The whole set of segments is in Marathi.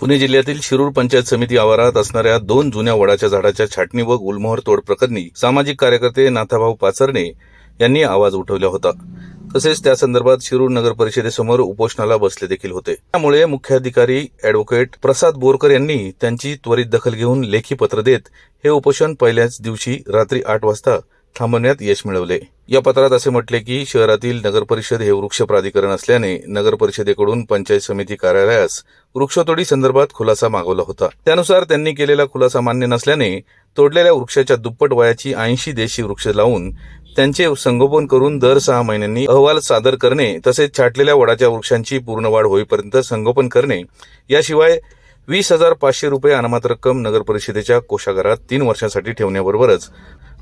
पुणे जिल्ह्यातील शिरूर पंचायत समिती आवारात असणाऱ्या दोन जुन्या वडाच्या झाडाच्या छाटणी व गुलमोहर तोड प्रकरणी सामाजिक कार्यकर्ते नाथाभाऊ पाचरणे यांनी आवाज उठवला होता. तसेच त्या संदर्भात शिरूर नगर परिषदेसमोर उपोषणाला बसले देखील होते. त्यामुळे मुख्याधिकारी अॅडव्होकेट प्रसाद बोरकर यांनी त्यांची त्वरित दखल घेऊन लेखी पत्र देत हे उपोषण पहिल्याच दिवशी रात्री आठ वाजता थांबवण्यात यश मिळवले. या पत्रात असे म्हटले की शहरातील नगरपरिषद हे वृक्ष प्राधिकरण असल्याने नगरपरिषदेकडून पंचायत समिती कार्यालयास वृक्षतोडी संदर्भात खुलासा मागवला होता. त्यानुसार त्यांनी केलेला खुलासा मान्य नसल्याने तोडलेल्या वृक्षाच्या दुप्पट वयाची ऐंशी देशी वृक्ष लावून त्यांचे संगोपन करून दर सहा महिन्यांनी अहवाल सादर करणे तसेच छाटलेल्या वडाच्या वृक्षांची पूर्ण वाढ होईपर्यंत संगोपन करणे याशिवाय वीस हजार पाचशे रुपये अनामात रक्कम नगरपरिषदेच्या कोषागारात तीन वर्षांसाठी ठेवण्याबरोबरच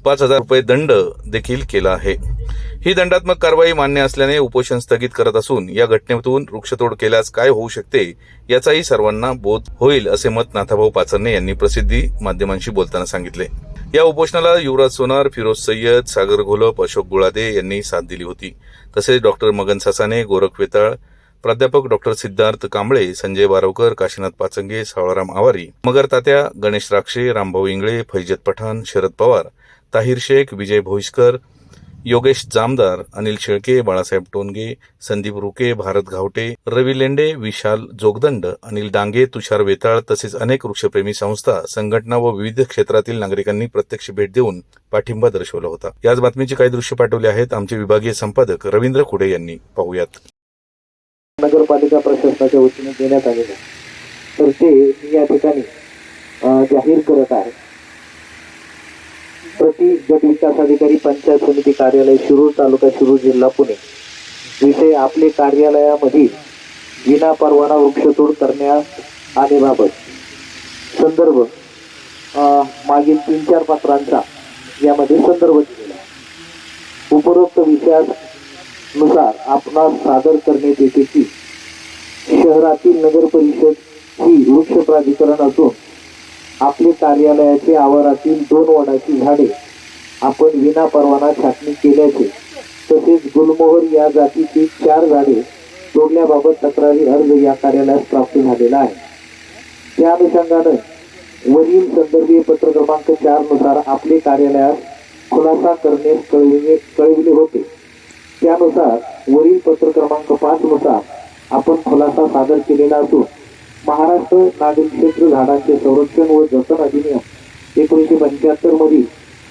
पाच हजार रुपये दंड देखील केला आहे. ही दंडात्मक कारवाई मान्य असल्याने उपोषण स्थगित करत असून या घटनेतून वृक्षतोड केल्यास काय होऊ शकते याचाही सर्वांना बोध होईल असे मत नाथाभाऊ पाचरणे यांनी प्रसिद्धी माध्यमांशी बोलताना सांगितले. या उपोषणाला युवराज सोनार फिरोज सय्यद सागर घोलप अशोक गुळादे यांनी साथ दिली होती. तसेच डॉक्टर मगन सासाने गोरख वेताळ प्राध्यापक डॉक्टर सिद्धार्थ कांबळे संजय बारवकर काशीनाथ पाचंगे सावळाराम आवारी मगर तात्या गणेश राक्षे रामभाऊ इंगळे फैजत पठाण शरद पवार ताहिर शेख विजय भोईसकर योगेश जामदार अनिल शेळके बाळासाहेब टोनगे संदीप रुके भारत घावटे रवी लेंडे विशाल जोगदंड अनिल डांगे तुषार वेताळ तसेच अनेक वृक्षप्रेमी संस्था संघटना व विविध क्षेत्रातील नागरिकांनी प्रत्यक्ष भेट देऊन पाठिंबा दर्शवला होता. याच बातमीची काही दृश्य पाठवले आहेत आमचे विभागीय संपादक रवींद्र खुडे यांनी. पाहूयात. नगरपालिका प्रशासनाच्या वतीने देण्यात आलेलं तर ते या ठिकाणी जाहीर करत आहे प्रति गट विकास अधिकारी पंचायत समिती कार्यालय शिरूर तालुका शिरूर जिल्हा पुणे. विषय आपले कार्यालयामधील विना परवाना वृक्षतोड करण्यात आलेबाबत संदर्भ मागील तीन चार पत्रांचा यामध्ये संदर्भ दिलेला उपरोक्त विषयानुसार आपणास सादर करण्यात येते की शहरातील नगर परिषद ही वृक्ष प्राधिकरण असून आपले कार्यालयाचे आवारातील दोन वडाची झाडे आपण विना परवाना छाटणी केल्याचे तसेच गुलमोहर या जातीची चार झाडे तोडण्याबाबत तक्रारी अर्ज या कार्यालयास प्राप्त झालेला आहे. त्या अनुषंगानं वरील संदर्भीय पत्र क्रमांक चारनुसार आपले कार्यालयास खुलासा करणे कळविले कळविले होते. त्यानुसार वरील पत्र क्रमांक पाच नुसार आपण खुलासा सादर केलेला असून महाराष्ट्र नागरिक क्षेत्र झाडांचे संरक्षण व जतन अधिनियम एकोणीसशे पंच्याहत्तर मधील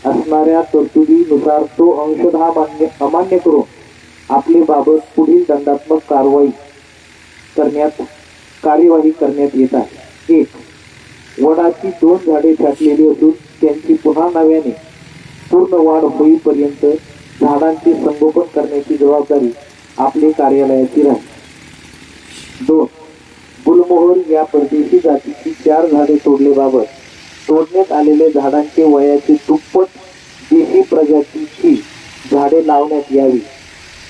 असणाऱ्या तरतुदीनुसार तो अंशतः मान्य अमान्य करून आपले बाबत पुढील दंडात्मक कारवाई करण्यात कार्यवाही करण्यात येत आहे. एक वडाची दोन झाडे छाटलेली असून त्यांची पुन्हा नव्याने पूर्ण वाढ होईपर्यंत झाडांचे संगोपन करण्याची जबाबदारी आपले कार्यालयाची राहील. दोन गुलमोहर या परदेशी जातीची चार झाडे तोडलेबाबत तोडण्यात आलेले झाडांचे वयाचे दुप्पट देशी प्रजातीची झाडे लावण्यात यावी.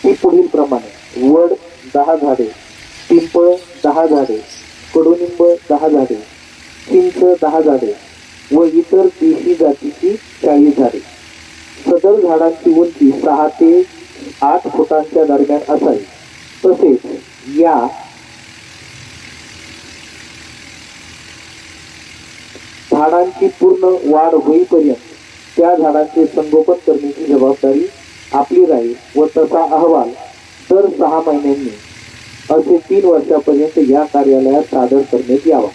ती पुढील प्रमाणे वड दहा झाडे पिंपळ दहा झाडे कडुनिंब दहा झाडे चिंच दहा झाडे व इतर देशी जातीची चाळीस झाडे. सदर झाडांची उंची सहा ते आठ फुटांच्या दरम्यान असावी. तसेच या झाडांची पूर्ण वाढ होईपर्यंत त्या झाडांचे संगोपन करण्याची जबाबदारी आपली राहील व तसा अहवाल दर सहा महिन्यांनी असे तीन वर्षापर्यंत या कार्यालयात सादर करण्यात यावा.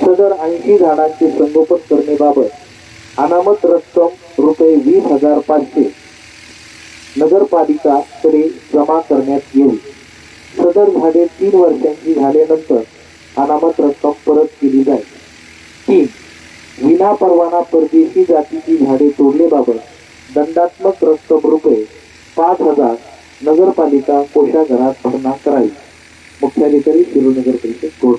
सदर ऐंशी झाडांचे संगोपन करण्याबाबत अनामत रक्कम रुपये वीस हजार पाचशे नगरपालिकाकडे जमा करण्यात येईल. सदर झाडे तीन वर्षांची झाल्यानंतर अनामत रक्कम परत केली जाईल. विना परवाना परदेशी जातीची झाडे तोडण्याबाबत दंडात्मक रक्कम रुपये पाच हजार नगरपालिका कोषाघरात भरणा करावी. मुख्याधिकारी शिरोनगर परिषद कोर्ट.